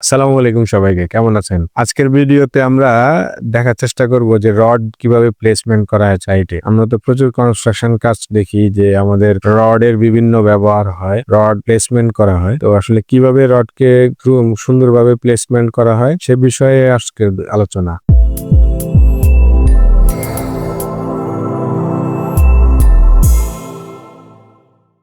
আসসালামু আলাইকুম সবাইকে, কেমন আছেন? আজকের ভিডিওতে আমরা দেখার চেষ্টা করব যে রড কীভাবে প্লেসমেন্ট করা হয় সাইটে আমরা তো প্রচুর কনস্ট্রাকশন কাজ দেখি যে আমাদের রডের বিভিন্ন ব্যবহার হয়, রড প্লেসমেন্ট করা হয়। তো আসলে কীভাবে রডকে সুন্দরভাবে প্লেসমেন্ট করা হয় সে বিষয়ে আজকের আলোচনা।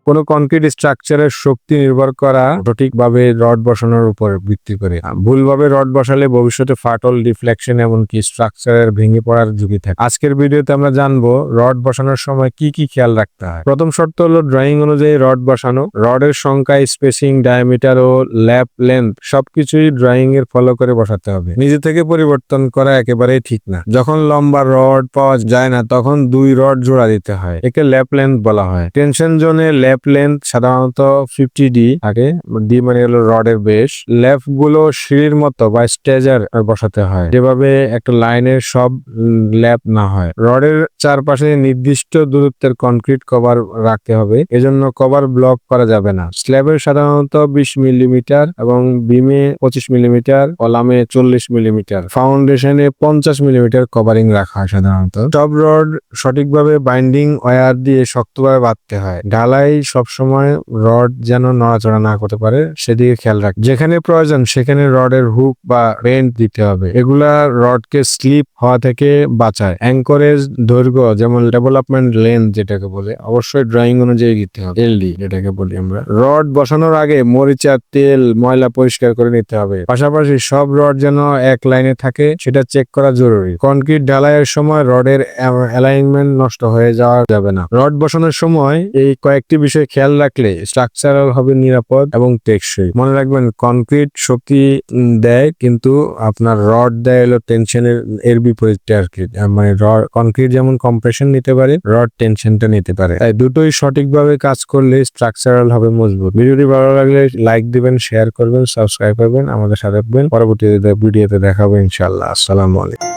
কোনো কনক্রিট স্ট্রাকচারের শক্তি নির্ভর করা সঠিকভাবে রড বসানোর উপর ভিত্তি করে। ভুলভাবে রড বসালে ভবিষ্যতে ফাটল ডিফ্লেকশন এমনকি স্ট্রাকচারের ভেঙে পড়ার ঝুঁকি থাকে। আজকের ভিডিওতে আমরা জানব রড বসানোর সময় কি কি খেয়াল রাখতে হয়। প্রথম শর্ত হলো ড্রয়িং অনুযায়ী রড বসানো। রডের সংখ্যা স্পেসিং ডায়ামিটার ও ল্যাপ লেন্থ সবকিছুই ড্রয়িং এর ফলো করে বসাতে হবে। নিজে থেকে পরিবর্তন করা একেবারেই ঠিক না। যখন লম্বা রড পাওয়া যায় না, তখন দুই রড জোড়া দিতে হয়। একে ল্যাপ লেন্থ বলা হয়। টেনশন জোনে ল্যাপ লেন্থ সাধারণত ফিফটি ডি থাকে। ডি মানে হলো রডের বেশ ল্যাপগুলো সিঁড়ির মতো বা স্টেজার বসাতে হয়। যেভাবে একটা লাইনের সব ল্যাপ না হয়। রডের চারপাশে নির্দিষ্ট দূরত্বের কনক্রিট কভার রাখতে হবে। এজন্য কভার ব্লক করা যাবে না। স্ল্যাবের সাধারণত বিশ মিলিমিটার এবং বিমে পঁচিশ মিলিমিটার কলামে চল্লিশ মিলিমিটার ফাউন্ডেশনে পঞ্চাশ মিলিমিটার কভারিং রাখা হয় সাধারণত। টপ রড সঠিকভাবে বাইন্ডিং ওয়্যার দিয়ে শক্তভাবে বাঁধতে হয়। ঢালাই সবসময় রড যেন নড়াচড়া না করতে পারে, সেদিকে খেয়াল রাখ যেখানে প্রয়োজন, সেখানে রডের হুক বা বেন্ড দিতে হবে। এগুলা রডকে স্লিপ হওয়া থেকে বাঁচায়। অ্যাঙ্করেজ দৈর্ঘ্য, যেমন ডেভেলপমেন্ট লেন্থ যেটাকে বলে, অবশ্যই ড্রয়িং অনুযায়ী দিতে হবে। এলডি যেটাকে বলি আমরা। রড বসানোর আগে মরিচার তেল, ময়লা পরিষ্কার করে নিতে হবে। পাশাপাশি সব রড যেন এক লাইনে থাকে, সেটা চেক করা জরুরি। কনক্রিট ঢালাইয়ের সময় রডের অ্যালাইনমেন্ট নষ্ট হয়ে যাওয়া যাবে না। রড বসানোর সময় এই কয়েকটি বিষয় খেয়াল রাখলে স্ট্রাকচারাল হবে নিরাপদ এবং টেকসই। মনে রাখবেন কনক্রিট শক্তি দেয়, কিন্তু আপনার রড দেয় হলো টেনশনের এর বিপরীতটা আর কি। মানে রড কনক্রিট যেমন কম্প্রেশন নিতে পারে রড টেনশনটা নিতে পারে। তাই দুটোই সঠিকভাবে কাজ করলে স্ট্রাকচারাল হবে মজবুত। ভিডিওটি ভালো লাগলে লাইক দিবেন শেয়ার করবেন সাবস্ক্রাইব করবেন, আমাদের সাথে থাকবেন। পরবর্তী ভিডিওতে দেখাবো ইনশাল্লাহ আসসালামু আলাইকুম।